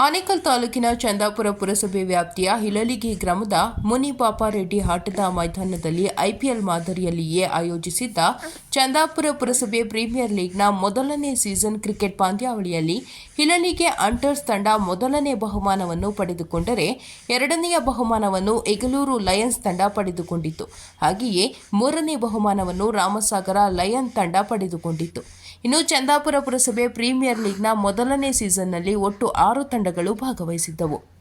ಆನೇಕಲ್ ತಾಲೂಕಿನ ಚಂದಾಪುರ ಪುರಸಭೆ ವ್ಯಾಪ್ತಿಯ ಹಿಲಲಿಗಿ ಗ್ರಾಮದ ಮುನಿಪಾಪಾರೆಡ್ಡಿ ಆಟದ ಮೈದಾನದಲ್ಲಿ ಐಪಿಎಲ್ ಮಾದರಿಯಲ್ಲಿಯೇ ಆಯೋಜಿಸಿದ್ದ ಚಂದಾಪುರ ಪುರಸಭೆ ಪ್ರೀಮಿಯರ್ ಲೀಗ್ನ ಮೊದಲನೇ ಸೀಸನ್ ಕ್ರಿಕೆಟ್ ಪಂದ್ಯಾವಳಿಯಲ್ಲಿ ಹಿಲಲಿಗೆ ಅಂಟರ್ಸ್ ತಂಡ ಮೊದಲನೇ ಬಹುಮಾನವನ್ನು ಪಡೆದುಕೊಂಡರೆ ಎರಡನೆಯ ಬಹುಮಾನವನ್ನು ಎಗಲೂರು ಲಯನ್ಸ್ ತಂಡ ಪಡೆದುಕೊಂಡಿತು ಹಾಗೆಯೇ ಮೂರನೇ ಬಹುಮಾನವನ್ನು ರಾಮಸಾಗರ ಲಯನ್ ತಂಡ ಪಡೆದುಕೊಂಡಿತು ಇನ್ನು ಚಂದಾಪುರ ಪುರಸಭೆ ಪ್ರೀಮಿಯರ್ ಲೀಗ್ನ ಮೊದಲನೇ ಸೀಸನ್ನಲ್ಲಿ ಒಟ್ಟು ಆರು ತಂಡಗಳು ಭಾಗವಹಿಸಿದ್ದವು.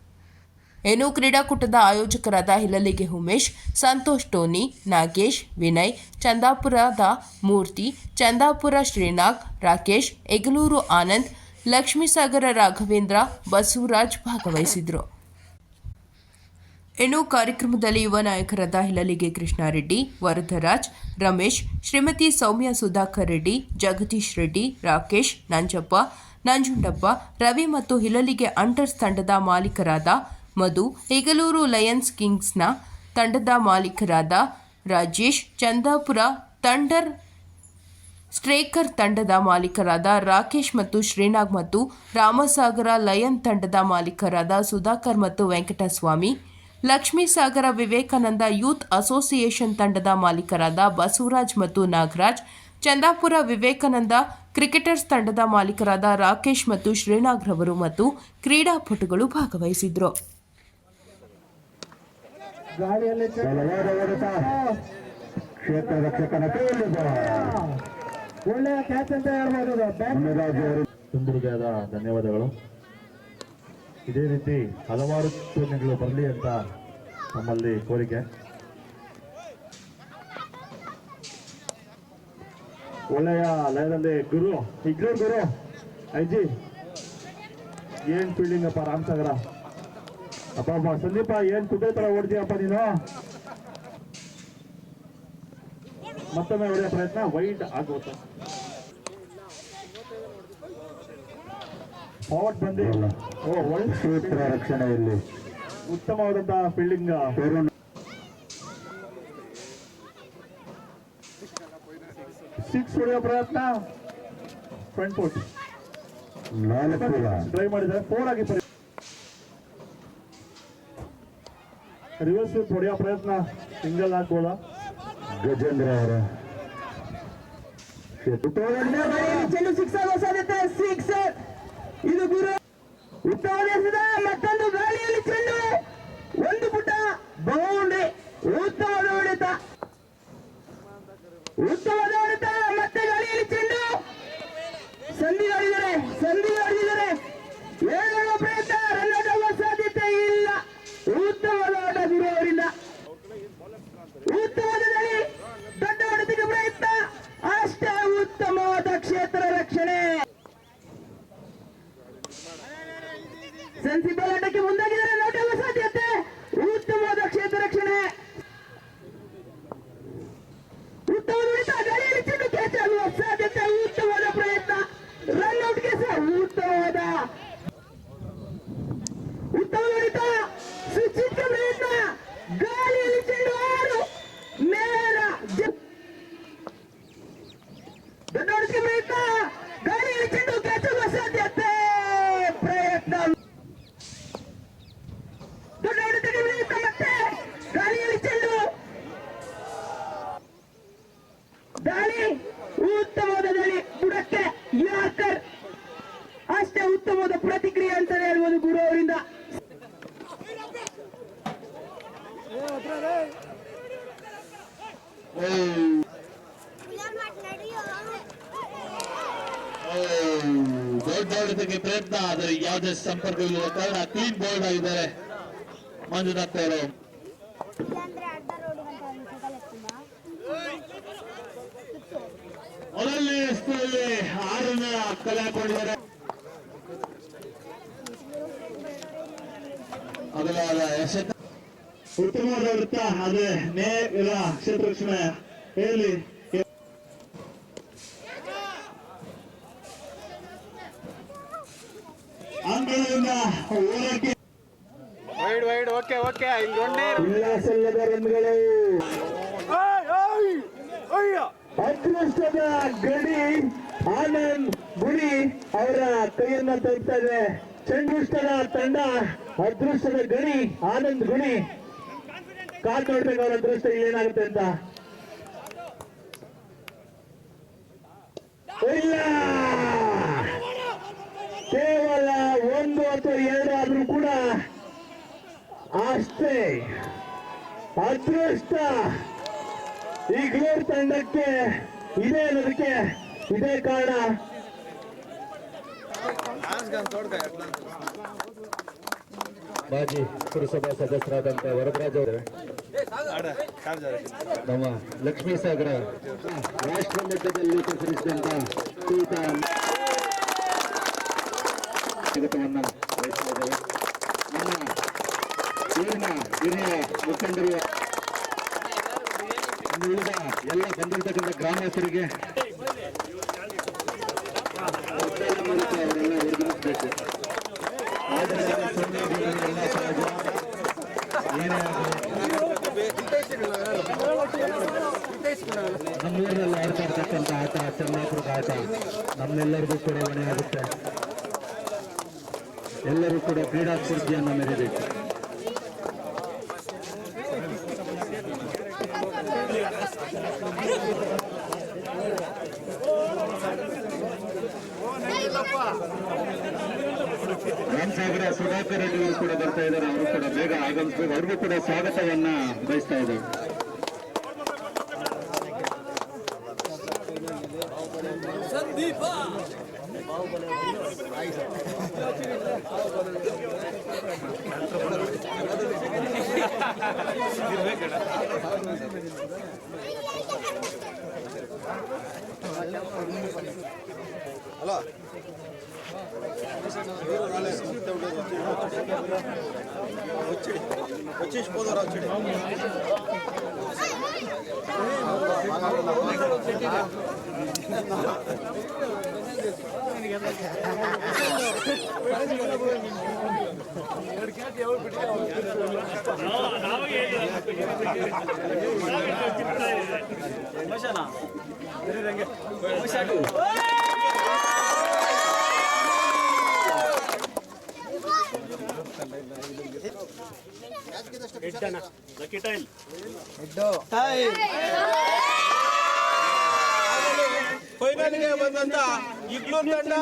ಏನು ಕ್ರೀಡಾಕೂಟದ ಆಯೋಜಕರಾದ ಹಿಲಲಿಗೆ ಉಮೇಶ್, ಸಂತೋಷ್ ಟೋನಿ ನಾಗೇಶ್, ವಿನಯ್, ಚಂದಾಪುರದ ಮೂರ್ತಿ, ಚಂದಾಪುರ ಶ್ರೀನಾಗ್, ರಾಕೇಶ್ ಎಗಲೂರು ಆನಂದ್, ಲಕ್ಷ್ಮೀಸಾಗರ ರಾಘವೇಂದ್ರ, ಬಸವರಾಜ್ ಭಾಗವಹಿಸಿದ್ರು. ಇನ್ನು ಕಾರ್ಯಕ್ರಮದಲ್ಲಿ ಯುವ ನಾಯಕರಾದ ಹಿಲಲಿಗೆ ಕೃಷ್ಣಾರೆಡ್ಡಿ ವರದರಾಜ್, ರಮೇಶ್, ಶ್ರೀಮತಿ ಸೌಮ್ಯ ಸುಧಾಕರ್ ರೆಡ್ಡಿ, ಜಗದೀಶ್ ರೆಡ್ಡಿ, ರಾಕೇಶ್, ನಂಜಪ್ಪ, ನಂಜುಂಡಪ್ಪ, ರವಿ ಮತ್ತು ಹಿಲಲಿಗೆ ಅಂಟರ್ಸ್ ತಂಡದ ಮಾಲೀಕರಾದ ಮಧು, ಹೆಗಲೂರು ಲಯನ್ಸ್ ಕಿಂಗ್ಸ್ನ ತಂಡದ ಮಾಲೀಕರಾದ ರಾಜೇಶ್, ಚಂದಾಪುರ ತಂಡರ್ ಸ್ಟ್ರೇಕರ್ ತಂಡದ ಮಾಲೀಕರಾದ ರಾಕೇಶ್ ಮತ್ತು ಶ್ರೀನಾಗ್ ಮತ್ತು ರಾಮಸಾಗರ ಲಯನ್ ತಂಡದ ಮಾಲೀಕರಾದ ಸುಧಾಕರ್ ಮತ್ತು ವೆಂಕಟಸ್ವಾಮಿ. ಲಕ್ಷ್ಮೀಸಾಗರ ವಿವೇಕಾನಂದ ಯೂತ್ ಅಸೋಸಿಯೇಷನ್ ತಂಡದ ಮಾಲೀಕರಾದ ಬಸವರಾಜ್ ಮತ್ತು ನಾಗರಾಜ್ ಚಂದಾಪುರ ವಿವೇಕಾನಂದ ಕ್ರಿಕೆಟರ್ಸ್ ತಂಡದ ಮಾಲೀಕರಾದ ರಾಕೇಶ್ ಮತ್ತು ಶ್ರೀನಾಗ್ ರವರು ಮತ್ತು ಕ್ರೀಡಾಪಟುಗಳು ಭಾಗವಹಿಸಿದ್ರು. ಧನ್ಯವಾದಗಳು. ಇದೇ ರೀತಿ ಹಲವಾರು ಟೂರ್ನಿಗಳು ಬರಲಿ ಅಂತ ನಮ್ಮಲ್ಲಿ ಕೋರಿಕೆ. ಒಳ್ಳೆಯ ಲಯದಲ್ಲಿ ಗುರು ಇಗ್ರೂರ್ ಗುರು, ಐಜಿ, ಏನ್ ಫೀಲ್ಡಿಂಗ್ ಅಪ್ಪ ರಾಮಸಾಗರ. ಅಪ್ಪ ಅಪ್ಪ ಸಂದೀಪ, ಏನ್ ಕುದುರೆ ತರ ಓಡ್ತೀಯಪ್ಪ ನೀನು? ಮತ್ತೊಮ್ಮೆ ಹೊಡೆಯೋ ಪ್ರಯತ್ನ ವೈಟ್ ಆಗುತ್ತೆ ಫಾರ್ವರ್ಡ್ ಬಂದು. ಕ್ಷೇತ್ರ ರಕ್ಷಣೆಯಲ್ಲಿ. ಉತ್ತಮವಾದಂತಹ ಫೀಲ್ಡಿಂಗ್. ಸಿಕ್ಸ್ ಹೊಡೆಯೋ ಪ್ರಯತ್ನ. ಫ್ರಂಟ್ ಫುಟ್ ಟ್ರೈ ಮಾಡಿದ್ದಾರೆ. ಫೋರ್ ಆಗಿ ರಿವರ್ಸ್ ಹೊಡೆಯೋ ಪ್ರಯತ್ನ. ಸಿಂಗಲ್ ಹಾಕ್ಬೋದಾ ಗಜೇಂದ್ರ ಅವರ. ಸಿಕ್ಸ್ ಆಗೋ ಸಾಧ್ಯತೆ ಸಿಕ್ಸ್ ಇದು ಗುರು ದೇಶದ ಮತ್ತೊಂದು ಗಾಳಿಯಲ್ಲಿ ಚೆಂಡು ಒಂದು ಪುಟ ಬೌಂಡ್ರಿ ಉತ್ತಮದ ಹೊಡೆತ ಉತ್ತಮದ ಹೊಡೆತ ಮತ್ತೆ ಗಾಳಿಯಲ್ಲಿ ಚೆಂಡು ಸಂಧಿ ಹೊಡೆದಿದ್ದಾರೆ ಸಂಧಿ ಹೊಡೆದಿದ್ದಾರೆ ಏಳುವ ಪ್ರಯತ್ನ ರನ್ ಔಟ್ ಆಗುವ ಸಾಧ್ಯತೆ ಇಲ್ಲ ಉತ್ತಮದ ಆಟ ಗುರು ಅವರಿಂದ ಉತ್ತಮದ ದಾಳಿ ದೊಡ್ಡ ಹೊಡೆತಕ್ಕೆ ಪ್ರಯತ್ನ ಅಷ್ಟೇ ಉತ್ತಮವಾದ ಕ್ಷೇತ್ರ ರಕ್ಷಣೆ ಸೆನ್ಸಿ ಹೋರಾಟಕ್ಕೆ ಮುಂದಾಗಿದ್ದಾರೆ ನೋಟುವ ಸಾಧ್ಯತೆ ಉತ್ತಮವಾದ ಕ್ಷೇತ್ರ ರಕ್ಷಣೆ ಉತ್ತಮ ಹೊಡೆತ ಗಾಳಿಯಲ್ಲಿ ಚೆಂಡು ಕ್ಯಾಚ್ ಆಗುವ ಸಾಧ್ಯತೆ ಉತ್ತಮವಾದ ಪ್ರಯತ್ನ ರನ್ ಔಟ್ಗೆ ಸಹ ಉತ್ತಮವಾದ ಉತ್ತಮ ಹೊಡೆತ ಸುಚಿತ್ರ ಪ್ರಯತ್ನ ಗಾಳಿಯಲ್ಲಿ ಚೆಂಡು ಆರು ನೇರ ಜ- ದೊಡ್ಡ ಹೊಡೆತಕ್ಕೆ ಪ್ರಯತ್ನ ಗಾಳಿಯಲ್ಲಿ ಚೆಂಡು ಕ್ಯಾಚ್ ಆಗುವ ಸಾಧ್ಯತೆ ಪ್ರಯತ್ನ ದೊಡ್ಡ ಹೊಡೆತಕ್ಕೆ ಪ್ರಯತ್ನ ಮತ್ತೆ ಗಾಳಿಯಲ್ಲಿ ಚೆಂಡು ದಾಳಿ ಉತ್ತಮವಾದ ದಾಳಿ ಬುಡಕ್ಕೆ ಯಾಕರ್ ಅಷ್ಟೇ ಉತ್ತಮವಾದ ಪ್ರತಿಕ್ರಿಯೆ ಅಂತಾನೆ ಹೇಳ್ಬೋದು ಗುರು ಅವರಿಂದ ದೊಡ್ಡ ಹೊಡೆತಕ್ಕೆ ಪ್ರಯತ್ನ ಆದರೆ ಸಂಪರ್ಕ ಸಂಪರ್ಕವಿಲ್ಲದ ಕಾರಣ ಕ್ಲೀನ್ ಬೋಲ್ಡ್ ಆಗಿದ್ದಾರೆ. ಮಂಜುನಾಥ್ ಅವರು. ಮೊದಲನೇ ಎಸ್ತರಲ್ಲಿ ಆರನ್ನ ಕಲೆ ಹಾಕೊಂಡಿದ್ದಾರೆ ಅಗಲವಾದ ಎಸೆತ. ಉತ್ತಮವಾದ ವೃತ್ತ ಅದೇ ನೇ ಇಲ್ಲ ಕ್ಷೇತ್ರ ರಕ್ಷಣೆ ಹೇಳಿ? ಅಂಗಳದಿಂದ ಓರಕ್ಕೆ ವೈಡ್ ವೈಡ್ ಓಕೆ ಓಕೆ ಹಿಂಗ್ ಒಂದೇ ಉಲ್ಲಾಸಲ್ಲದ ರನ್ಗಳು ಅದೃಷ್ಟದ ಗಡಿ ಆನಂದ್ ಗುಡಿ ಅವರ ಕೈಯನ್ನ ತರ್ತಾ ಇದೆ ಚಂದ್ರುಷ್ಟದ ತಂಡ ಅದೃಷ್ಟದ ಗಡಿ ಆನಂದ್ ಗುಣಿ ಕಾಲ್ ನೋಡ್ಬೇಕು ಅವರ ಅದೃಷ್ಟ ಏನಾಗುತ್ತೆ ಅಂತ ಇಲ್ಲ ಕೇವಲ ಒಂದು ಅಥವಾ ಎರಡು ಆದ್ರೂ ಕೂಡ ಅಷ್ಟೇ ಅದೃಷ್ಟ ಈ ಗ್ಲೋರ್ ತಂಡಕ್ಕೆ ಇದೆ ಅನ್ನೋದಕ್ಕೆ ಇದೇ ಕಾರಣ. ಮಾಜಿ ಪುರಸಭಾ ಸದಸ್ಯರಾದಂತಹ ವರದರಾಜ್ ಅವರು, ನಮ್ಮ ಲಕ್ಷ್ಮೀ ಸಾಗರ ರಾಷ್ಟ್ರ ಮಟ್ಟದಲ್ಲಿ ಪ್ರಸರಿಸಿದಂತ ಪೀಠ ಸ್ವಾಗತವನ್ನ ವಹಿಸ್ತಾ ಇದ್ದೇವೆ ನಮ್ಮ ಊರಿನ ಹಿರಿಯ ಮುಖಂಡರು. ಉಳಿದ ಎಲ್ಲ ಬಂದಿರತಕ್ಕಂಥ ಗ್ರಾಮಸ್ಥರಿಗೆ. ಅವರೆಲ್ಲ ನಮ್ಮೂರಿನಲ್ಲಿ ಆಡ್ತಾ ಇರ್ತಕ್ಕಂಥ ಆಟ ಚನ್ನಾಪುರದ ಆಟ, ನಮ್ಮೆಲ್ಲರಿಗೂ ಕೂಡ ಹೊಣೆ ಆಗುತ್ತೆ. ಎಲ್ಲರೂ ಕೂಡ ಕ್ರೀಡಾ ಸ್ಫೂರ್ತಿಯನ್ನು ಮೆರೆಯಬೇಕು ರಾಮಸಾಗರ ಸುಧಾಕರ್ ರೆಡ್ಡಿ ಕೂಡ ಬರ್ತಾ ಇದ್ದಾರೆ. ಅವರು ಕೂಡ ಬೇಗ ಆಗಮಿಸಬೇಕು ಅವ್ರಿಗೂ ಕೂಡ ಸ್ವಾಗತವನ್ನ ಬಯಸ್ತಾ ಇದ್ದೇವೆ ಫೈನಲ್ಗೆ ಬಂದಂತ ಇಗ್ಲೂರ್ ತಂಡ,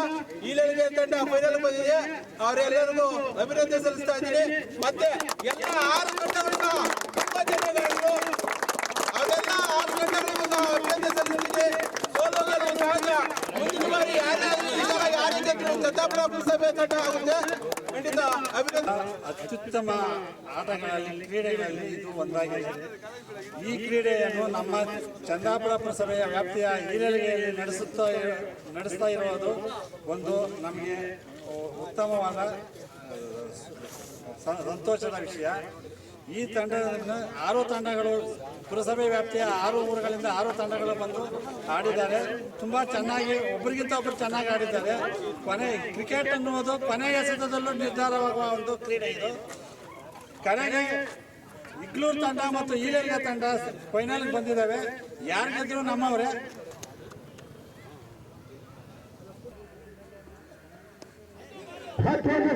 ಈಲಳಿಗೆ ತಂಡ ಫೈನಲ್ ಬಂದಿದೆ. ಅವರೆಲ್ಲರಿಗೂ ಅಭಿನಂದನೆ ಸಲ್ಲಿಸ್ತಾ ಇದ್ದೀನಿ. ಮತ್ತೆ ಎಲ್ಲ ಆರು ತಂಡಗಳಿಗೂ ತುಂಬಾ ಜನಗಳು ಅವೆಲ್ಲ ಆರು ತಂಡಗಳಿಗೂ ಅಭಿನಂದನೆ ಸಲ್ಲಿಸ್ತೀನಿ. ಸೋಲೋಗಲು ಸಹಜ ಮುಂದಿನ ಬಾರಿ ಯಾರ್ಯಾರು ಈ ದತ್ತಾಪುರ ಪುರಸಭೆ ತಂಡ ಆಗುತ್ತೆ ಅತ್ಯುತ್ತಮ ಆಟಗಳಲ್ಲಿ, ಕ್ರೀಡೆಗಳಲ್ಲಿ ಇದು ಒಂದಾಗಿದೆ ಈ ಕ್ರೀಡೆಯನ್ನು ನಮ್ಮ ಚಂದಾಪುರ ಪುರಸಭೆಯ ವ್ಯಾಪ್ತಿಯ ಹಿರಿಯರಿಗೆಯಲ್ಲಿ ನಡೆಸುತ್ತಾ ನಡೆಸ್ತಾ ಇರುವುದು ಒಂದು ನಮಗೆ ಉತ್ತಮವಾದ ಸಂತೋಷದ ವಿಷಯ. ಈ ತಂಡವನ್ನು ಆರು ತಂಡಗಳು ಪುರಸಭೆ ವ್ಯಾಪ್ತಿಯ ಆರು ಊರುಗಳಿಂದ ಆರು ತಂಡಗಳು ಬಂದು ಆಡಿದ್ದಾರೆ. ತುಂಬ ಚೆನ್ನಾಗಿ ಒಬ್ಬರಿಗಿಂತ ಒಬ್ಬರು ಚೆನ್ನಾಗಿ ಆಡಿದ್ದಾರೆ. ಕೊನೆ ಕ್ರಿಕೆಟ್ ಅನ್ನುವುದು ಕೊನೆಯ ಎಸೆತದಲ್ಲೂ ನಿರ್ಧಾರವಾಗುವ ಒಂದು ಕ್ರೀಡೆ ಇದು. ಕಡೆಗೆ ಇಗ್ಲೂರ್ ತಂಡ ಮತ್ತು ಈಲೇರಿಯ ತಂಡ ಫೈನಲ್ ಬಂದಿದ್ದಾವೆ. ಯಾರು ಗೆದ್ರು ನಮ್ಮವರೇ? ಹತ್ತೊಂದು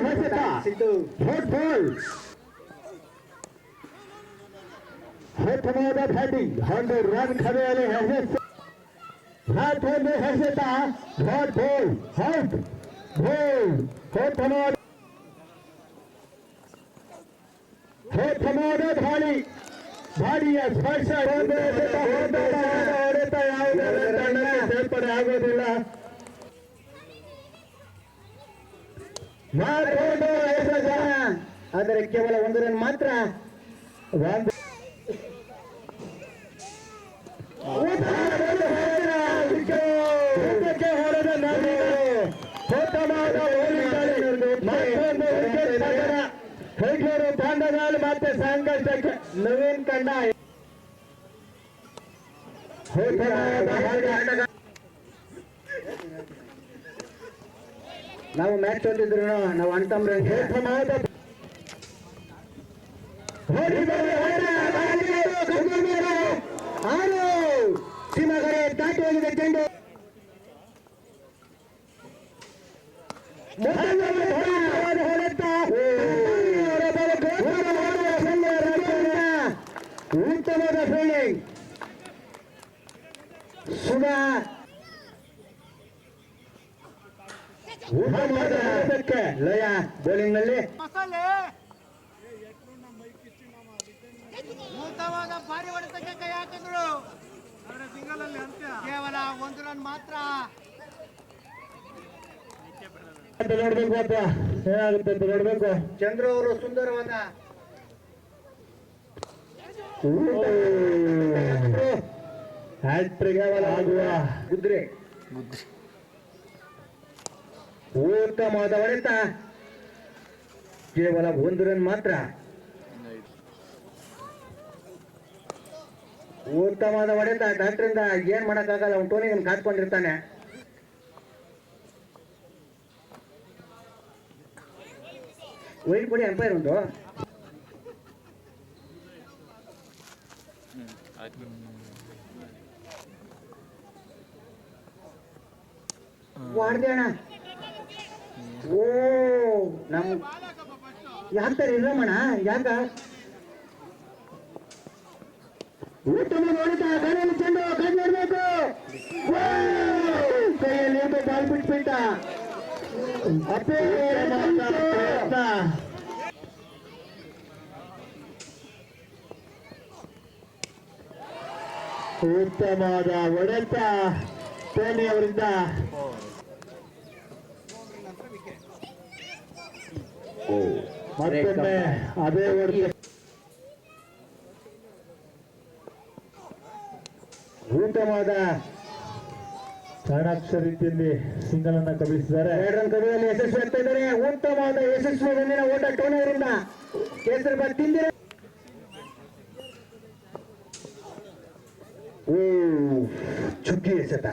ಹೊಸತ ಫುಟ್ಬಾಲ್ ಪ್ರಥಮವಾದ ಬ್ಯಾಟಿಂಗ್ ಒಂದು ರನ್ ಕರೆಯಲು ಹೆಸರು ಹತ್ತೊಂದು ಹೊಸತ ಹಾಟ್ ಬಾಲ್ ಔಟ್ ಬಾಲ್ ಪ್ರಥಮವಾದ ಪ್ರಥಮವಾದ ದಾಳಿ ದಾಳಿಯ ಸ್ಪರ್ಶ ಒಂದು ಎಸೆತ ಹೊಡೆತ ಹೊಡೆತ ಯಾವುದೇ ತಂಡಕ್ಕೆ ಸೇರ್ಪಡೆ ಆಗೋದಿಲ್ಲ ಮತ್ತೊಂದು ಎಸೆತ ಆದರೆ ಕೇವಲ ಒಂದು ರನ್ ಮಾತ್ರ ಒಂದು ನವೀನ್. ನಾವು ಮ್ಯಾಚ್ ಹೊಂದಿದ್ರು ನಾವು ಅಣ್ತಮ್ರ ಉತ್ತಮವಾದ ಹೊಡಿಬಾರ, ಹೊಡೆದ, ಬಾರಿಗಾರು, ಕಗ್ಗೂರು, ಆರು ಸೀಮಾಗರೆ ದಾಟಿ ಹೋಗಿದೆ ಚೆಂಡು ಮತ್ತೊಂದು ಹೊಡೆದ, ಸುಧಾ ಲಯ ಬೌಲಿಂಗ್ನಲ್ಲಿ ಭಾರಿ ಹೊಡೆತಕ್ಕೆ ಕೈ ಹಾಕಿದ್ರು. ಕೇವಲ ಒಂದು ರನ್ ಮಾತ್ರ. ನೋಡಬೇಕು ಅಂತ ಏನಾಗುತ್ತೆ ಅಂತ ನೋಡ್ಬೇಕು. ಚಂದ್ರ ಅವರು ಸುಂದರವಾದ. ಹ್ಯಾಟ್ರಿಕ್ ಆಗುವ ಕುದ್ರೆ ಉತ್ತಮವಾದ ಹೊಡೆತ ಕೇವಲ ಒಂದು ರನ್ ಮಾತ್ರ. ಉತ್ತಮವಾದ ಹೊಡೆತ ಡಾಕ್ಟ್ರಿಂದ ಏನ್ ಮಾಡಕ್ಕಾಗಲ್ಲ? ಅವ್ನು ಟೋನಿಗೆ ಕಾತ್ಕೊಂಡಿರ್ತಾನೆ ವೈಟ್ ಕೊಡಿ ಅಂಪೈರ್ ಒಂದು ವಾಡ್ದೆ ಅಣ್ಣ. ಯಾಕ್ತಾರೆ ಇಲ್ಲಮ್ಮಣ್ಣ ಯಾಕ? ಉತ್ತಮ ನೋಡಿದ ಕೈಯಲ್ಲಿ ಚೆಂಡು ಕೈ ನೋಡ್ಬೇಕು. ಕೈಯಲ್ಲಿ ಬಾಲ್ ಬಿಟ್ಬಿಟ್ಟ ಉತ್ತಮವಾದ ಒಡೆತ ಅವರಿಂದ. ಮತ್ತೊಮ್ಮೆ ಅದೇ ಹೊಡೆತ ಉತ್ತಮವಾದ ಚಾಣಾಕ್ಷ ರೀತಿಯಲ್ಲಿ ಸಿಂಗಲ್ ಅನ್ನ ಕಬಳಿಸಿದ್ದಾರೆ. ಎರಡರ ಕವಿಯಲ್ಲಿ ಯಶಸ್ವಿ ಆಗ್ತಾ ಇದ್ದಾರೆ. ಉತ್ತಮವಾದ ಯಶಸ್ವಿ ರನ್ನಿನ ಓಟ ಟೋನಿ ಅವರಿಂದ ಕೇಸರಿ ಬಾತ್ ತಿಂದಿರ ಓ ಚುಕ್ಕಿ ಎಸೆತ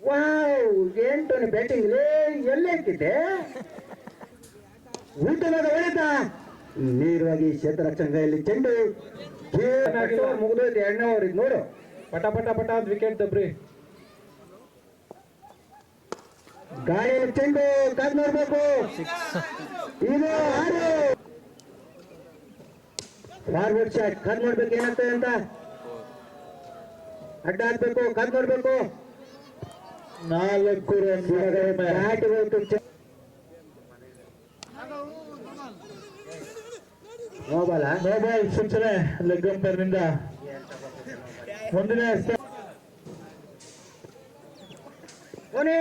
ವಾವ್ ಏನ್ ಟೋನಿ ಬ್ಯಾಟಿಂಗ್ ಎಲ್ಲೇ ಇಟ್ಟಿದ್ದೆ ಉತ್ತಮವಾದ ಹೊಡೆತ ನೇರವಾಗಿ ಕ್ಷೇತ್ರ ರಕ್ಷಣೆಯಲ್ಲಿ ಚೆಂಡು. ಮುಗಿದೋಯ್ತು ಎರಡನೇ ಓವರ್ ಇದು ನೋಡು. ಪಟ ಪಟ ಪಟ ಅಂತ ವಿಕೆಟ್ ತಬ್ರಿ. ಗಾಳಿಯಲ್ಲಿ ಚೆಂಡು ಕಾದ್ ನೋಡ್ಬೇಕು. ಇದು ಆರು ಫಾರ್ವರ್ಡ್ ಶಾಟ್ ಕಾದ್ ನೋಡ್ಬೇಕು ಏನಾಗ್ತದೆ ಅಂತ? ಅಡ್ಡ ಹಾಕ್ಬೇಕು ಕಾದ್ ನೋಡ್ಬೇಕು. ನಾಲ್ಕು ರನ್. ಬ್ಯಾಟ್ ಹೋಯ್ತು ನೋಬಾಲ ಮೊಬೈಲ್ ಸೂಚನೆ ಲೆಗ್ ಅಂಪೈರ್ ಒಂದನೇ ಕೊನೆ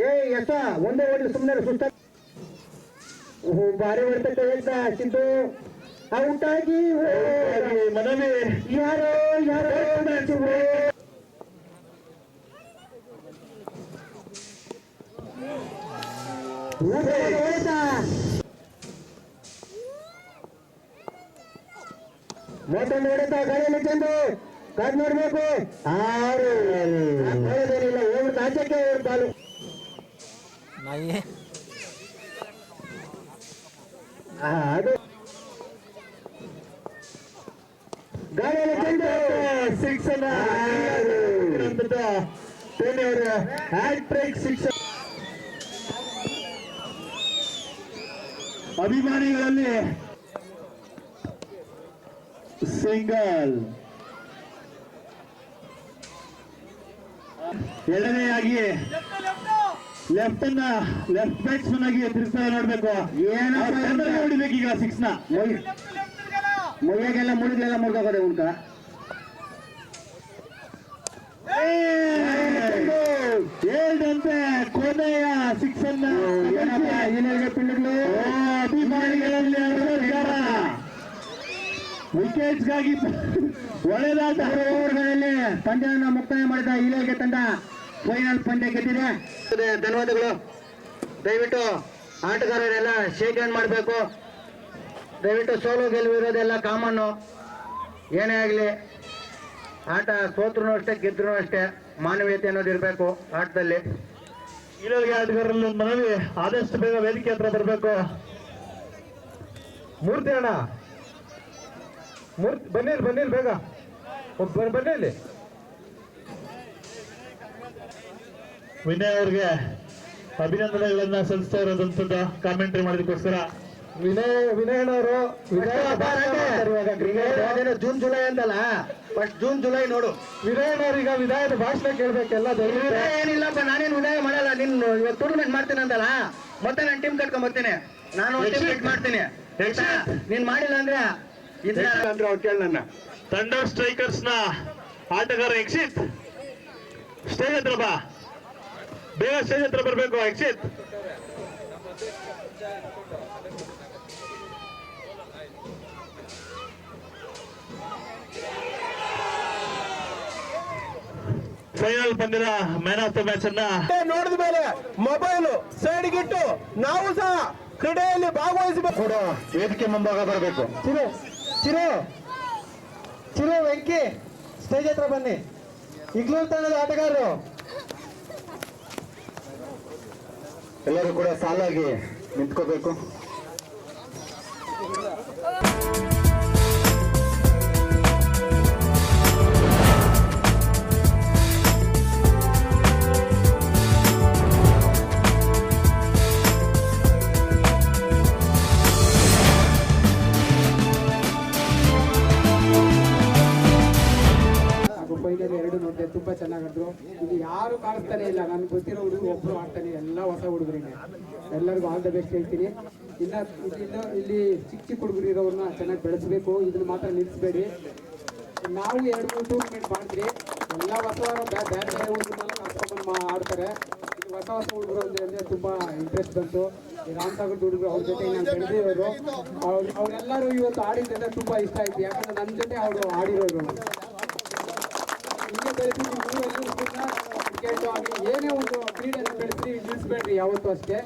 ಏ ಒಂದೇ ಓಡಿ ಸುಮ್ಮನೆ ಸುಸ್ತ ಬಾರಿ ಹೇಳ್ತಾ ಸಿದ್ದು ಔಟ್ ಆಗಿ ಮನವಿ ಯಾರೋ ಯಾರೋ ಊಟದ ಹೊಡೆತ. ಮತ್ತೊಂದು ಹೊಡೆತ ಗಾಳಿಯಲ್ಲಿ ಚೆಂದು ಕಾದ್ ನೋಡ್ಬೇಕು ಆರು. ಹೇಳೋದೇನಿಲ್ಲ ಓಡ್ ಆಚೆಗೆ ಓಡ್ ಬಾಲು ಆ, ಅದು. ಗಾಳಿಯಲ್ಲಿ ಚೆಂದು ಸಿಕ್ಸ್ ಅನ್ನ ಟೋನಿ ಅವರು. ಹ್ಯಾಟ್ರಿಕ್ ಸಿಕ್ಸ್ ಅಭಿಮಾನಿಗಳಲ್ಲಿ ಸಿಂಗಲ್. ಎರಡನೆಯಾಗಿ ಲೆಫ್ಟ್ ಅನ್ನ ಲೆಫ್ಟ್ ಬ್ಯಾಟ್ಸ್ಮನ್ ಆಗಿ ತಿರುಗ್ತಾ ನೋಡ್ಬೇಕು. ಏನಪ್ಪ? ಹೊಡಿಬೇಕು ಈಗ ಸಿಕ್ಸ್ನ ಮೊಯ್ ಮೊಯ್ಯಾಗೆಲ್ಲ ಮುಳುಗೆಲ್ಲ ಮುಳುಗೋಗದೆ ಉಂಟ. ಹೇಳ್ದಂತೆ ಕೊನೆಯ ಸಿಕ್ಸ್ ಅನ್ನ. ಏನಪ್ಪ ಏನಾಗ ಪಿಂಡಗಳು ಅಭಿಮಾನಿಗಳಲ್ಲಿ ಅಭಿನಂದನ. ವಿಕೆಟ್ಸ್ಗಾಗಿ ಒಳ್ಳೆದಾದ ಓವರ್ಗಳಲ್ಲಿ ಪಂದ್ಯವನ್ನು ಮುಕ್ತಾಯ ಮಾಡಿದ ಇಲಾಖೆ ತಂಡ ಫೈನಲ್ ಪಂದ್ಯ ಗೆದ್ದಿದೆ. ಧನ್ಯವಾದಗಳು. ದಯವಿಟ್ಟು ಆಟಗಾರರೆಲ್ಲ ಶೇಕ್ ಹ್ಯಾಂಡ್ ಮಾಡಬೇಕು. ದಯವಿಟ್ಟು ಸೋಲು ಗೆಲುವು ಇರೋದೆಲ್ಲ ಕಾಮನ್ನು ಏನೇ ಆಗಲಿ ಆಟ ಸೋತ್ರು ಅಷ್ಟೇ ಗೆದ್ರು ಅಷ್ಟೇ ಮಾನವೀಯತೆ ಅನ್ನೋದು ಇರಬೇಕು ಆಟದಲ್ಲಿ. ಈಲೇಗೆ ಆಟಗಾರರಲ್ಲಿ ಮನವಿ ಆದಷ್ಟು ಬೇಗ ವೇದಿಕೆ ಹತ್ರ ಬರಬೇಕು. ಮೂರ್ತಿ ಅಣ್ಣ. ಮೂರ್ತಿ ಬನ್ನಿ ಬನ್ನಿ ಬೇಗ. ಒಬ್ಬ ಬನ್ನಿ- ಬನ್ನಿ ಇಲ್ಲಿ. ವಿನಯ್ ಅವ್ರಿಗೆ ಅಭಿನಂದನೆಗಳನ್ನ ಸಲ್ಲಿಸ್ತಾ ಇರೋದಂತದ ಕಾಮೆಂಟ್ರಿ ಮಾಡೋದಕ್ಕೋಸ್ಕರ. ವಿನಯ್ ವಿನಯ್ ಅವರು. ಜೂನ್ ಜುಲೈ ಅಂತಲ್ಲ? ಫಸ್ಟ್ ಜೂನ್ ಜುಲೈ ನೋಡು. ವಿನಯನವ್ರು ಈಗ ವಿಧಾಯದ ಭಾಷಣ ಕೇಳ್ಬೇಕೆಲ್ಲ ಏನಿಲ್ಲಪ್ಪ ನಾನೇನು ವಿನಯ ಮಾಡಲ್ಲ. ನಿನ್ ಇವತ್ತು ಟೂರ್ನಮೆಂಟ್ ಮಾಡ್ತೀನಿ ಅಂತಲ್ಲ ಮತ್ತೆ ನಾನು ಟೀಮ್ ಕಟ್ಕೊಂಡ್ ಬರ್ತೀನಿ ನಾನು ಟೀಮ್ ಕಟ್ ಮಾಡ್ತೀನಿ? ನೀನ್ ಮಾಡಿಲ್ಲ ಅಂದ್ರೆ ಅಂದ್ರೆ ಅವ್ರು ಕೇಳ ನನ್ನ. ಥಂಡರ್ ಸ್ಟ್ರೈಕರ್ಸ್ನ ಆಟಗಾರ ಎಕ್ಸಿತ್ ಸ್ಟೇಜ್ ಹತ್ರ ಬಾ. ಬೇಗ ಸ್ಟೇಜ್ ಹತ್ರ ಬರಬೇಕು ಎಕ್ಸಿತ್ ಫೈನಲ್ ಬಂದಿರ ಮ್ಯಾನ್ ಆಫ್ ದ ಮ್ಯಾಚ್ ಅನ್ನ ನೋಡಿದ ಮೇಲೆ ಮೊಬೈಲ್ ಸೈಡ್ಗಿಟ್ಟು ನಾವು ಸಹ ಕ್ರೀಡೆಯಲ್ಲಿ ಭಾಗವಹಿಸಬೇಕು. ಕೂಡ ವೇದಿಕೆ ಮುಂಭಾಗ ಬರಬೇಕು. ಚಿರು ಚಿರು ಚಿರು ವೆಂಕಿ ಸ್ಟೇಜ್ ಹತ್ರ ಬನ್ನಿ. ಇಗ್ಲೂರ್ ತಂಡದ ಆಟಗಾರರು. ಎಲ್ಲರೂ ಕೂಡ ಸಾಲಾಗಿ ನಿಂತ್ಕೋಬೇಕು. ನೋಡಿದೆ ತುಂಬಾ ಚೆನ್ನಾಗಿದ್ರು. ಇಲ್ಲಿ ಯಾರು ಕಾಣಿಸ್ತಾನೆ ಇಲ್ಲ. ನನ್ಗೆ ಗೊತ್ತಿರೋ ಹುಡುಗರು ಒಬ್ರು ಆಡ್ತಾನೆ ಎಲ್ಲ ಹೊಸ ಹುಡುಗರಿಗೆ ಎಲ್ಲರಿಗೂ ಆಲ್ ದ ಬೆಸ್ಟ್ ಹೇಳ್ತೀನಿ. ಇನ್ನ ಇನ್ನು ಇಲ್ಲಿ ಚಿಕ್ಕ ಚಿಕ್ಕ ಹುಡುಗರು ಇರೋರನ್ನ ಚೆನ್ನಾಗಿ ಬೆಳೆಸಬೇಕು. ಇದನ್ನ ಮಾತ್ರ ನಿಲ್ಲಿಸ್ಬೇಡಿ. ನಾವು ಎರಡು ಮೂರು ಟೂರ್ನಮೆಂಟ್ ಮಾಡಿದ್ರಿ ಎಲ್ಲ ಹೊಸ ಬೇರೆ ಬೇರೆ ಹುಡುಗರನ್ನೆಲ್ಲ ಆಡ್ತಾರೆ. ಹೊಸ ಹೊಸ ಹುಡುಗರು ಅಂದ್ರೆ ಅಂದ್ರೆ ತುಂಬಾ ಇಂಟ್ರೆಸ್ಟ್ ಬಂತು. ರಾಮ್ ಸಾಗರ್ ಹುಡುಗರು ಅವ್ರ ಜೊತೆ ನಾನು ಬೆಳೆದಿರೋರು ಅವ್ರು, ಅವರೆಲ್ಲರೂ ಇವತ್ತು ಆಡಿದ್ರೆ ತುಂಬಾ ಇಷ್ಟ ಆಯ್ತು. ಯಾಕಂದ್ರೆ ನನ್ನ ಜೊತೆ ಅವರು ಆಡಿರೋರು. ಹಿಂಗೆ ಬೆಳೆಸಿ ಆಗಲಿ ಏನೇ ಒಂದು ಕ್ರೀಡೆಯನ್ನು ಬೆಳೆಸಿ ನಿಲ್ಲಿಸ್ಬೇಡ್ರಿ ಯಾವತ್ತೂ ಅಷ್ಟೇ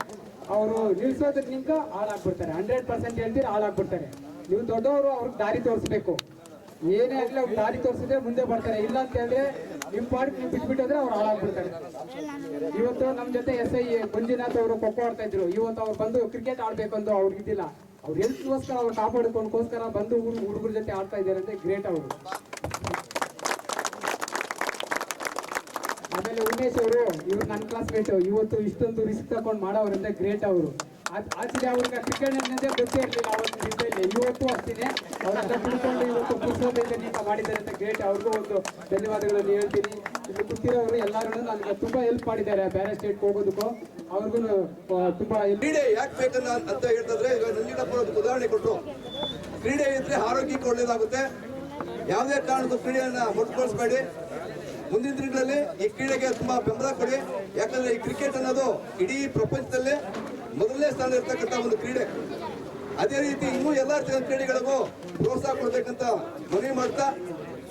ಅವರು ನಿಲ್ಸೋದ್ರಿಂದ ಹಾಳಾಗ್ಬಿಡ್ತಾರೆ ಹಂಡ್ರೆಡ್ ಪರ್ಸೆಂಟ್ ಹೇಳ್ತೀರಿ ಹಾಳಾಗ್ಬಿಡ್ತಾರೆ ನೀವು ದೊಡ್ಡವರು ಅವ್ರಿಗೆ ದಾರಿ ತೋರಿಸ್ಬೇಕು ಏನೇ ಆಗಲಿ ಅವ್ರು ದಾರಿ ತೋರಿಸಿದ್ರೆ ಮುಂದೆ ಬರ್ತಾರೆ ಇಲ್ಲ ಅಂತ ಹೇಳಿದ್ರೆ ನಿಮ್ಮ ಪಾಡಿಗೆ ನೀವು ಬಿಟ್ಬಿಟ್ಟಿದ್ರೆ ಅವ್ರು ಹಾಳಾಗ್ಬಿಡ್ತಾರೆ. ಇವತ್ತು ನಮ್ಮ ಜೊತೆ ಎಸ್ ಐ ಮಂಜುನಾಥ್ ಅವರು ಖೋ ಆಡ್ತಾ ಇದ್ರು, ಇವತ್ತು ಅವ್ರು ಬಂದು ಕ್ರಿಕೆಟ್ ಆಡ್ಬೇಕಂದು ಅವ್ರಿಗೆ ಇದಿಲ್ಲ ಅವ್ರು ಹೆಲ್ತ್ಗೋಸ್ಕರ ಅವ್ರು ಕಾಪಾಡ್ಕೊಂಡ್ಕೋಸ್ಕರ ಬಂದು ಹುಡುಗರ ಜೊತೆ ಆಡ್ತಾ ಇದ್ದಾರೆ ಅಂದ್ರೆ ಗ್ರೇಟ್ ಅವರು. ಉಮೇಶ್ ಅವರು, ಇವ್ರು ನನ್ನ ಕ್ಲಾಸ್ಮೇಟ್ ಇವತ್ತು ಇಷ್ಟೊಂದು ರಿಸ್ಕ್ ತಗೊಂಡು ಮಾಡೋರಂದ್ರೆ ಗ್ರೇಟ್ ಅವರು. ಆಚೆ ಅವ್ರಿಗೆ ಕ್ರಿಕೆಟ್ ಅನ್ನೋದೇ ಗೊತ್ತೇ ಇರಲಿಲ್ಲ ಅವತ್ತು ಜಿಲ್ಲೆಯಲ್ಲಿ ಇವತ್ತು ಅಷ್ಟೇ ಅವರೆಲ್ಲ ತಿಳ್ಕೊಂಡು ಇವತ್ತು ಪುಸ್ತಕದಿಂದ ಮಾಡಿದ್ದಾರೆ ಅಂತ ಗ್ರೇಟ್ ಅವ್ರಿಗೂ ಒಂದು ಧನ್ಯವಾದಗಳನ್ನು ಹೇಳ್ತೀನಿ. ಇಲ್ಲಿ ಕೂತಿರೋರು ಎಲ್ಲರೂ ನನಗೆ ತುಂಬಾ ಹೆಲ್ಪ್ ಮಾಡಿದ್ದಾರೆ ಬೇರೆ ಸ್ಟೇಟ್ಗೆ ಹೋಗೋದಕ್ಕೂ. ಅವ್ರಿಗೂ ತುಂಬಾ ಕ್ರೀಡೆ ಯಾಕೆ ಬೇಕಲ್ಲ ಅಂತ ಹೇಳ್ತಂದ್ರೆ ನಂಜುಂಡಪ್ಪ ಒಂದು ಉದಾಹರಣೆ ಕೊಟ್ಟರು ಕ್ರೀಡೆ ಇದ್ರೆ ಆರೋಗ್ಯಕ್ಕೆ ಒಳ್ಳೇದಾಗುತ್ತೆ. ಯಾವುದೇ ಕಾರಣಕ್ಕೂ ಕ್ರೀಡೆಯನ್ನ ಮೊಟಕುಗೊಳಿಸಬೇಡಿ ಮುಂದಿನ ದಿನಗಳಲ್ಲಿ ಈ ಕ್ರೀಡೆಗೆ ತುಂಬಾ ಬೆಂಬಲ ಕೊಡಿ. ಯಾಕಂದ್ರೆ ಈ ಕ್ರಿಕೆಟ್ ಅನ್ನೋದು ಇಡೀ ಪ್ರಪಂಚದಲ್ಲೇ ಮೊದಲನೇ ಸ್ಥಾನ ಇರ್ತಕ್ಕಂಥ ಒಂದು ಕ್ರೀಡೆ. ಅದೇ ರೀತಿ ಇನ್ನೂ ಎಲ್ಲಾ ಕ್ರೀಡೆಗಳಿಗೂ ಪ್ರೋತ್ಸಾಹ ಕೊಡ್ಬೇಕಂತ ಮನವಿ ಮಾಡ್ತಾ,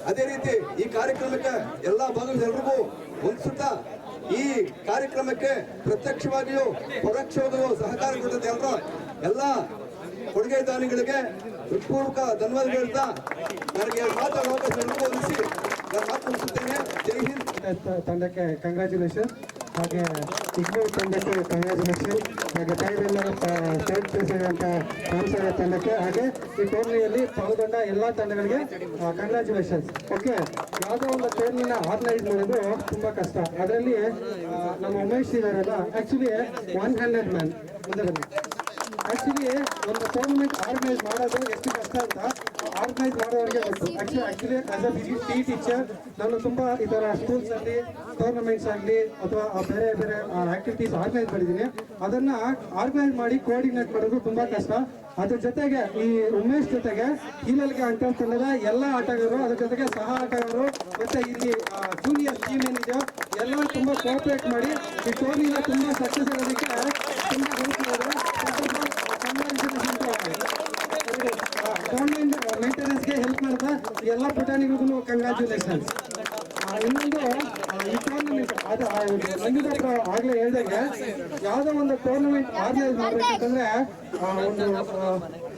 ಅದೇ ರೀತಿ ಈ ಕಾರ್ಯಕ್ರಮಕ್ಕೆ ಎಲ್ಲಾ ಎಲ್ರಿಗೂ ಹೊಂದಿಸುತ್ತಾ ಈ ಕಾರ್ಯಕ್ರಮಕ್ಕೆ ಪ್ರತ್ಯಕ್ಷವಾಗಿಯೂ ಪರೋಕ್ಷವಾಗಿಯೂ ಸಹಕಾರ ಕೊಟ್ಟಂತ ಎಲ್ಲರ ಎಲ್ಲ ಕೊಡುಗೆ ದಾನಿಗಳಿಗೆ ಹೃತ್ಪೂರ್ವಕ ಧನ್ಯವಾದ ಹೇಳ್ತಾ, ನನಗೆ ಮಾತಾಡುವ ಅವಕಾಶ ಒದಗಿಸಿ ನಾನು ಮಾತು ಮುಗಿಸುತ್ತೇನೆ. ತಂಡಕ್ಕೆ ಕಂಗ್ರ್ಯಾಚುಲೇಷನ್ ಹಾಗೆ ಇಗ್ನೂರ್ ತಂಡಕ್ಕೆ ಕಂಗ್ರ್ಯಾಚುಲೇಷನ್ ಹಾಗೆ ಟೈರೆಲ್ಲರ ಸ್ಟೇಟ್ ಪ್ರೆಸಿಡೆಂಟ್ ರಾಮಸಾಗರ ತಂಡಕ್ಕೆ. ಹಾಗೆ ಈ ಟೂರ್ನಿಯಲ್ಲಿ ಪಾಲ್ಗೊಂಡ ಎಲ್ಲ ತಂಡಗಳಿಗೆ ಕಂಗ್ರ್ಯಾಚುಲೇಷನ್ಸ್ ಓಕೆ ಯಾವುದೋ ಒಂದು ಟೂರ್ನಿನ ಆರ್ಗನೈಸ್ ಮಾಡೋದು ತುಂಬ ಕಷ್ಟ. ಅದರಲ್ಲಿ ನಮ್ಮ ಉಮೇಶ್ ಇದಾರಲ್ಲ ಆ್ಯಕ್ಚುಲಿ ಒನ್ ಹಂಡ್ರೆಡ್ ಮ್ಯಾನ್ ಮುಂದೆ ಬನ್ನಿ ಆಕ್ಚುಲಿ ಒಂದು ಟೂರ್ನಮೆಂಟ್ ಆರ್ಗನೈಸ್ ಮಾಡೋದು ಎಷ್ಟು ಕಷ್ಟ ಅಂತ ಆರ್ಗನೈಸ್ ಮಾಡೋರಿಗೆ ಗೊತ್ತು actually as a T teacher ನಾನು ತುಂಬ ಈ ಥರ ಸ್ಕೂಲ್ಸ್ ಅಲ್ಲಿ ಟೂರ್ನಮೆಂಟ್ಸ್ ಆಗಲಿ ಅಥವಾ ಬೇರೆ ಬೇರೆ ಆಕ್ಟಿವಿಟೀಸ್ ಆರ್ಗನೈಸ್ ಮಾಡಿದ್ದೀನಿ. ಅದನ್ನ ಆರ್ಗನೈಸ್ ಮಾಡಿ ಕೋಆರ್ಡಿನೇಟ್ ಮಾಡೋದು ತುಂಬ ಕಷ್ಟ. ಅದ್ರ ಜೊತೆಗೆ ಈ ಉಮೇಶ್ ಜೊತೆಗೆ ಹೀಲಲ್ಗೆ ತಂಡದ ಎಲ್ಲ ಆಟಗಾರರು, ಅದ್ರ ಜೊತೆಗೆ ಸಹ ಆಟಗಾರರು, ಮತ್ತೆ ಇಲ್ಲಿ ಜೂನಿಯರ್ ಟೀಮ್ ಏನಿದೆಯೋ ಎಲ್ಲ ತುಂಬಾ ಕೋಆಪರೇಟ್ ಮಾಡಿ ಈ ಟೂರ್ನಿನ ತುಂಬಾ ಸಕ್ಸಸ್ ಆಗೋದಕ್ಕೆ ತುಂಬಾ ಹೆಲ್ಪ್ ಮಾಡಿದ್ರು ಗೌರ್ಮೆಂಟ್ ಮೇಂಟೆನೆನ್ಸ್ಗೆ ಹೆಲ್ಪ್ ಮಾಡ್ತಾ ಎಲ್ಲ ಪುಟಾಣಿಗಳಿಗೂ ಕಂಗ್ರ್ಯಾಚುಲೇಷನ್ಸ್ ಇನ್ನೊಂದು ಟೂರ್ನಮೆಂಟ್ ಅದು ನಂಜುಂಡಪ್ಪ ಆಗ್ಲೇ ಹೇಳ್ದಂಗೆ ಯಾವುದೋ ಒಂದು ಟೂರ್ನಮೆಂಟ್ ಆರ್ಗನೈಸ್ ಮಾಡ್ಬೇಕಂತಂದ್ರೆ ಒಂದು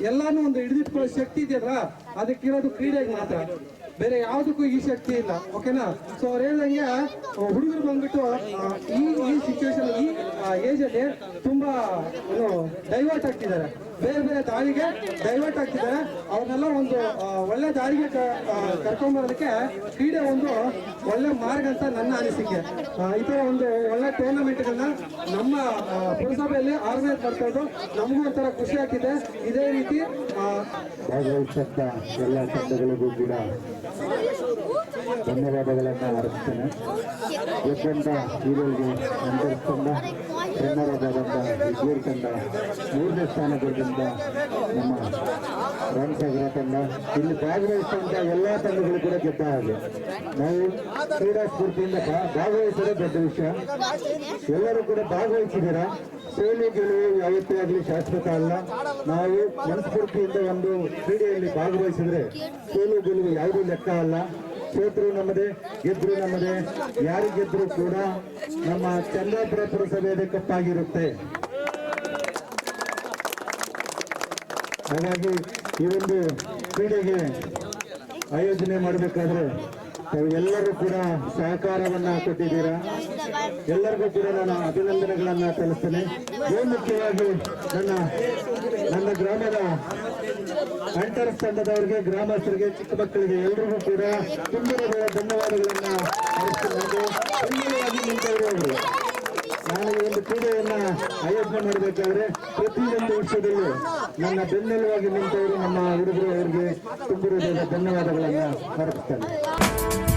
ಎಲ್ಲಾನು ಒಂದು ಹಿಡಿದಿಟ್ಕೊಳ್ಳೋ ಶಕ್ತಿ ಇದೆಯಲ್ಲ, ಅದಕ್ಕಿರೋದು ಕ್ರೀಡೆಗೆ ಮಾತ್ರ. ಬೇರೆ ಯಾವುದಕ್ಕೂ ಈ ಶಕ್ತಿ ಇಲ್ಲ ಓಕೆನಾ ಸೊ ಅವ್ರು ಹೇಳ್ದಂಗೆ ಹುಡುಗರು ಬಂದ್ಬಿಟ್ಟು ಈ ಈ ಸಿಚುವೇಶನ್ ಈ ಏಜ್ ಅಲ್ಲಿ ತುಂಬಾ ಡೈವರ್ಟ್ ಆಗ್ತಿದ್ದಾರೆ. ಬೇರೆ ಬೇರೆ ದಾರಿಗೆ ಡೈವರ್ಟ್ ಆಗ್ತಿದ್ದಾರೆ ಅವ್ರನ್ನೆಲ್ಲ ಒಂದು ಒಳ್ಳೆ ದಾರಿಗೆ ಕರ್ಕೊಂಡ್ಬರೋದಕ್ಕೆ ಕ್ರೀಡೆ ಒಂದು ಒಳ್ಳೆ ಮಾರ್ಗ ಅಂತ ನನ್ನ ಅನಿಸಿಕೆ. ಈ ಒಂದು ಒಳ್ಳೆ ಟೂರ್ನಮೆಂಟ್ಗಳನ್ನ ನಮ್ಮ ಆ, ಪುರಸಭೆಯಲ್ಲಿ ಆರ್ಗನೈಸ್ ಮಾಡ್ತಾ ಇದ್ದು ನಮಗೂ ಒಂಥರ ಖುಷಿ ಆಗ್ತಿದೆ. ಇದೇ ರೀತಿ ಎಲ್ಲ ತಂಡಗಳಿಗೂ ಕೂಡ ಧನ್ಯವಾದಗಳನ್ನು ಅರ್ಪಿಸ್ತೇನೆ. ಗೆದ್ದಂತ ಹೀರೋಗೆ ಅಂಡರ್ ಮೂರನೇ ಸ್ಥಾನ ಪಡೆದಂತ ನಮ್ಮ ರಾಮಸಾಗರ ತಂಡ ಇಲ್ಲಿ ಭಾಗವಹಿಸಿದಂತ ಎಲ್ಲ ತಂಡಗಳು ಕೂಡ ಗೆದ್ದ ಹಾಗೆ ನಾವು ಕ್ರೀಡಾ ಸ್ಫೂರ್ತಿಯಿಂದ ಭಾಗವಹಿಸೋದೇ ದೊಡ್ಡ ವಿಷಯ ಎಲ್ಲರೂ ಕೂಡ ಭಾಗವಹಿಸಿದ್ದೀರಾ ಸೋಲು ಗೆಲುವು ಯಾವತ್ತೇ ಆಗಲಿ ಶಾಶ್ವತ ಅಲ್ಲ ನಾವು ಮನಸ್ಫೂರ್ತಿಯಿಂದ ಒಂದು ಕ್ರೀಡೆಯಲ್ಲಿ ಭಾಗವಹಿಸಿದ್ರೆ ಸೋಲು ಗೆಲುವು ಯಾವುದೂ ಲೆಕ್ಕ ಅಲ್ಲ ಸೋತರು ನಮ್ಮದೇ ಗೆದ್ರು ನಮ್ಮದೇ ಯಾರು ಗೆದ್ರು ಕೂಡ ನಮ್ಮ ಚಂದಾಪುರ ಪುರಸಭೆಯದೇ ಕಪ್ಪಾಗಿರುತ್ತೆ ಹಾಗಾಗಿ ಈ ಒಂದು ಕ್ರೀಡೆಗೆ ಆಯೋಜನೆ ಮಾಡಬೇಕಾದ್ರೆ ಎಲ್ಲರೂ ಕೂಡ ಸಹಕಾರವನ್ನ ಕೊಟ್ಟಿದ್ದೀರಾ? ಎಲ್ಲರಿಗೂ ಕೂಡ ನಾನು ಅಭಿನಂದನೆಗಳನ್ನ ಸಲ್ಲಿಸ್ತೇನೆ. ಮುಖ್ಯವಾಗಿ ನನ್ನ ನನ್ನ ಗ್ರಾಮದ ಅಂಟರ್ ತಂಡದವರಿಗೆ, ಗ್ರಾಮಸ್ಥರಿಗೆ, ಚಿಕ್ಕ ಮಕ್ಕಳಿಗೆ ಎಲ್ರಿಗೂ ಕೂಡ ತುಂಬಿರದ ಧನ್ಯವಾದಗಳನ್ನ ಅರ್ಪಿಸಿಕೊಂಡು ನಿಂತವರು ನಾನು ಈ ಒಂದು ಕ್ರೀಡೆಯನ್ನ ಆಯೋಜನೆ ಮಾಡಬೇಕಾದ್ರೆ ಪ್ರತಿಯೊಂದು ವರ್ಷದಲ್ಲಿ ನನ್ನ ಬೆನ್ನೆಲುವಾಗಿ ನಿಂತವರು ನಮ್ಮ ಹುಡುಗರು ಅವರಿಗೆ ತುಂಬಿರುವುದಾದ ಧನ್ಯವಾದಗಳನ್ನು ಅರ್ಪಿಸ್ತೇನೆ.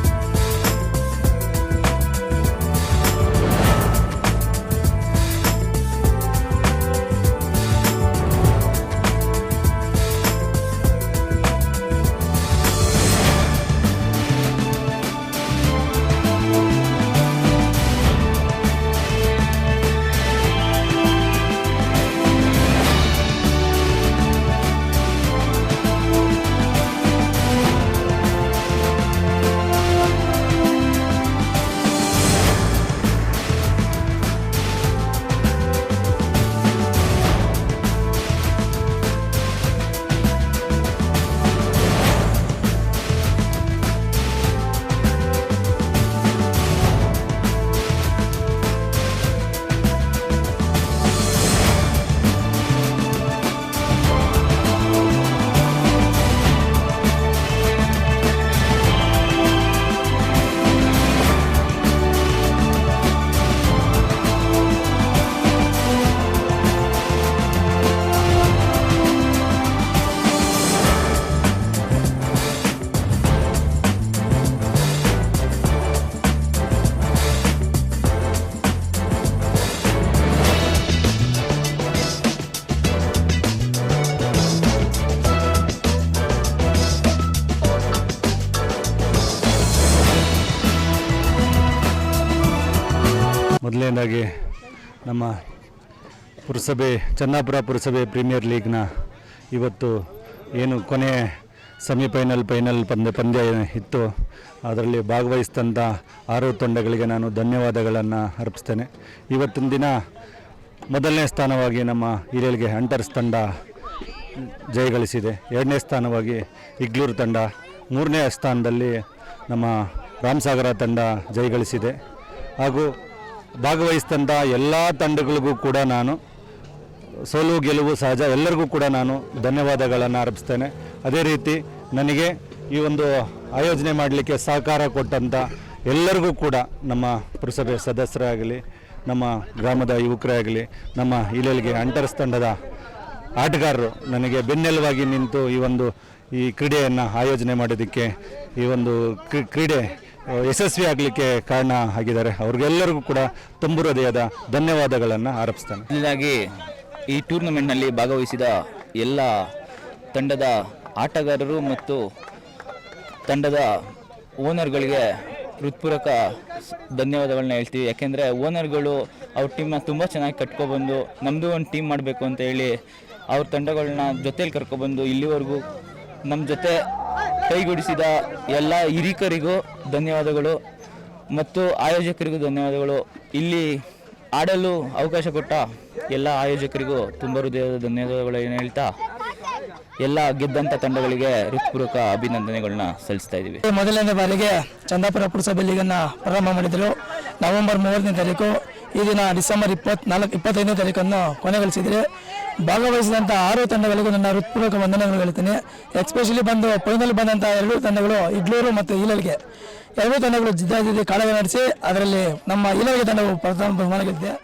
ಪುರಸಭೆ, ಚನ್ನಾಪುರ ಪುರಸಭೆ ಪ್ರೀಮಿಯರ್ ಲೀಗ್ನ ಇವತ್ತು ಏನು ಕೊನೆ ಸೆಮಿಫೈನಲ್, ಫೈನಲ್ ಪಂದ್ಯ ಪಂದ್ಯ ಇತ್ತು. ಅದರಲ್ಲಿ ಭಾಗವಹಿಸಿದಂಥ ಆರು ತಂಡಗಳಿಗೆ ನಾನು ಧನ್ಯವಾದಗಳನ್ನು ಅರ್ಪಿಸ್ತೇನೆ. ಇವತ್ತಿನ ದಿನ ಮೊದಲನೇ ಸ್ಥಾನವಾಗಿ ನಮ್ಮ ಹಿರಿಯಲ್ಗೆ ಹಂಟರ್ಸ್ ತಂಡ ಜಯಗಳಿಸಿದೆ ಎರಡನೇ ಸ್ಥಾನವಾಗಿ ಇಗ್ಲೂರು ತಂಡ, ಮೂರನೇ ಸ್ಥಾನದಲ್ಲಿ ನಮ್ಮ ರಾಮಸಾಗರ ತಂಡ ಜಯಗಳಿಸಿದೆ ಹಾಗೂ ಭಾಗವಹಿಸಿದಂಥ ಎಲ್ಲ ತಂಡಗಳಿಗೂ ಕೂಡ ನಾನು ಸೋಲು, ಗೆಲುವು ಸಹಜ. ಎಲ್ಲರಿಗೂ ಕೂಡ ನಾನು ಧನ್ಯವಾದಗಳನ್ನು ಅರ್ಪಿಸ್ತೇನೆ. ಅದೇ ರೀತಿ ನನಗೆ ಈ ಒಂದು ಆಯೋಜನೆ ಮಾಡಲಿಕ್ಕೆ ಸಹಕಾರ ಕೊಟ್ಟಂಥ ಎಲ್ಲರಿಗೂ ಕೂಡ ನಮ್ಮ ಪುರಸಭೆ ಸದಸ್ಯರಾಗಲಿ, ನಮ್ಮ ಗ್ರಾಮದ ಯುವಕರೇ ಆಗಲಿ ನಮ್ಮ ಇಲೆಲ್ಗೆ ಅಂಟರ್ಸ್ ತಂಡದ ಆಟಗಾರರು ನನಗೆ ಬೆನ್ನೆಲುವಾಗಿ ನಿಂತು ಈ ಒಂದು ಈ ಕ್ರೀಡೆಯನ್ನು ಆಯೋಜನೆ ಮಾಡೋದಕ್ಕೆ ಈ ಒಂದು ಕ್ರೀ- ಕ್ರೀಡೆ ಯಶಸ್ವಿ ಆಗಲಿಕ್ಕೆ ಕಾರಣ ಆಗಿದ್ದಾರೆ. ಅವ್ರಿಗೆಲ್ಲರಿಗೂ ಕೂಡ ತುಂಬು ಹೃದಯದ ಧನ್ಯವಾದಗಳನ್ನು ಆರೋಪಿಸ್ತಾನೆ ಈ ಟೂರ್ನಮೆಂಟ್ನಲ್ಲಿ ಭಾಗವಹಿಸಿದ ಎಲ್ಲ ತಂಡದ ಆಟಗಾರರು ಮತ್ತು ತಂಡದ ಓನರ್ಗಳಿಗೆ ಹೃತ್ಪೂರ್ವಕ ಧನ್ಯವಾದಗಳನ್ನ ಹೇಳ್ತೀವಿ. ಯಾಕೆಂದರೆ ಓನರ್ಗಳು ಅವ್ರ ಟೀಮ್ನ ತುಂಬ ಚೆನ್ನಾಗಿ ಕಟ್ಕೊಬಂದು ನಮ್ಮದು ಒಂದು ಟೀಮ್ ಮಾಡಬೇಕು ಅಂತ ಹೇಳಿ ಅವ್ರ ತಂಡಗಳನ್ನ ಜೊತೇಲಿ ಕರ್ಕೊಬಂದು ಇಲ್ಲಿವರೆಗೂ ನಮ್ಮ ಜೊತೆ ಕೈಗೂಡಿಸಿದ ಎಲ್ಲ ಹಿರಿಕರಿಗೂ ಧನ್ಯವಾದಗಳು ಮತ್ತು ಆಯೋಜಕರಿಗೂ ಧನ್ಯವಾದಗಳು. ಇಲ್ಲಿ ಆಡಲು ಅವಕಾಶ ಕೊಟ್ಟ ಎಲ್ಲ ಆಯೋಜಕರಿಗೂ ತುಂಬ ಹೃದಯದ ಧನ್ಯವಾದಗಳನ್ನು ಹೇಳ್ತಾ, ಎಲ್ಲ ಗೆದ್ದಂಥ ತಂಡಗಳಿಗೆ ಹೃತ್ಪೂರ್ವಕ ಅಭಿನಂದನೆಗಳನ್ನ ಸಲ್ಲಿಸ್ತಾ ಇದ್ದೀವಿ. ಮೊದಲನೇ ಬಾರಿಗೆ ಚಂದಾಪುರ ಪುರಸಭೆ ಲೀಗನ್ನು ಪ್ರಾರಂಭ ಮಾಡಿದರು. ನವೆಂಬರ್ ಮೂವತ್ತನೇ ತಾರೀಕು, ಈ ದಿನ ಡಿಸೆಂಬರ್ ಇಪ್ಪತ್ನಾಲ್ಕು ಇಪ್ಪತ್ತೈದನೇ ತಾರೀಕನ್ನು ಕೊನೆಗೊಳಿಸಿದರೆ. ಭಾಗವಹಿಸಿದಂಥ ಆರು ತಂಡಗಳಿಗೂ ನನ್ನ ಹೃತ್ಪೂರ್ವಕ ವಂದನೆಗಳು ಹೇಳ್ತೀನಿ ಎಕ್ಸ್ಪೆಷಲಿ ಬಂದು ಫೈನಲ್ ಬಂದಂಥ ಎರಡು ತಂಡಗಳು ಇಡ್ಲೂರು ಮತ್ತು ಈಲಲ್ಗೆ ಎರಡೂ ತಂಡಗಳು ಜಿದ್ದಾಜಿದ್ದಿ ಕಾಳಗ ನಡೆಸಿ, ಅದರಲ್ಲಿ ನಮ್ಮ ಈಲಲ್ಗೆ ತಂಡವು ಪ್ರಥಮ ಬಹುಮಾನ ಗೆದ್ದಿದೆ.